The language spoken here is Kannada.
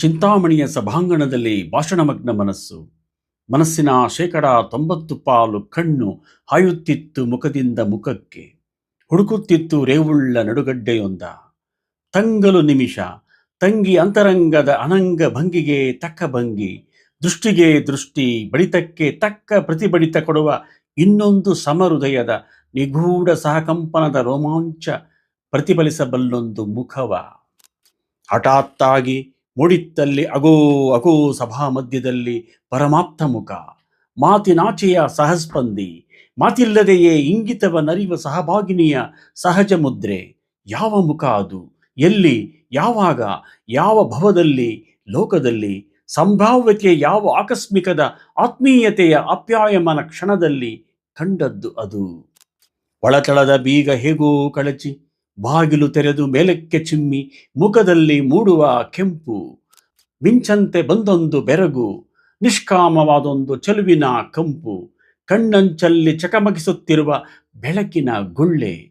ಚಿಂತಾಮಣಿಯ ಸಭಾಂಗಣದಲ್ಲಿ ಭಾಷಣಮಗ್ನ ಮನಸ್ಸು. ಮನಸ್ಸಿನ ಶೇಕಡ ತೊಂಬತ್ತು ಪಾಲು ಕಣ್ಣು ಹಾಯುತ್ತಿತ್ತು ಮುಖದಿಂದ ಮುಖಕ್ಕೆ. ಹುಡುಕುತ್ತಿತ್ತು ರೇವುಳ್ಳ ನಡುಗಡ್ಡೆಯೊಂದ. ತಂಗಲು ನಿಮಿಷ. ತಂಗಿ ಅಂತರಂಗದ ಅನಂಗ ಭಂಗಿಗೆ ತಕ್ಕ ಭಂಗಿ. ದೃಷ್ಟಿಗೆ ದೃಷ್ಟಿ, ಬಡಿತಕ್ಕೆ ತಕ್ಕ ಪ್ರತಿಬಡಿತ ಕೊಡುವ ಇನ್ನೊಂದು ಸಮಹೃದಯದ ನಿಗೂಢ ಸಹಕಂಪನದ ರೋಮಾಂಚ ಪ್ರತಿಫಲಿಸಬಲ್ಲೊಂದು ಮುಖವ. ಹಠಾತ್ತಾಗಿ ಮೂಡಿತ್ತಲ್ಲಿ ಅಗೋ ಅಗೋ ಸಭಾ ಮಧ್ಯದಲ್ಲಿ ಪರಮಾಪ್ತ ಮುಖ ಮಾತಿನಾಚೆಯ ಸಹಸ್ಪಂದಿ, ಮಾತಿಲ್ಲದೆಯೇ ಇಂಗಿತವ ನರಿವ ಸಹಭಾಗಿನಿಯ ಸಹಜ ಮುದ್ರೆ. ಯಾವ ಮುಖ ಅದು? ಎಲ್ಲಿ? ಯಾವಾಗ? ಯಾವ ಭವದಲ್ಲಿ? ಲೋಕದಲ್ಲಿ? ಸಂಭಾವ್ಯತೆಯ ಯಾವ ಆಕಸ್ಮಿಕದ ಆತ್ಮೀಯತೆಯ ಅಪ್ಯಾಯಮನ ಕ್ಷಣದಲ್ಲಿ ಕಂಡದ್ದು ಅದು? ಒಳತಳದ ಬೀಗ ಹೇಗೋ ಕಳಚಿ ಬಾಗಿಲು ತೆರೆದು ಮೇಲಕ್ಕೆ ಚಿಮ್ಮಿ ಮುಖದಲ್ಲಿ ಮೂಡುವ ಕೆಂಪು, ಮಿಂಚಂತೆ ಬಂದೊಂದು ಬೆರಗು, ನಿಷ್ಕಾಮವಾದೊಂದು ಚೆಲುವಿನ ಕಂಪು, ಕಣ್ಣಂಚಲ್ಲಿ ಚಕಮಕಿಸುತ್ತಿರುವ ಬೆಳಕಿನ ಗುಳ್ಳೆ.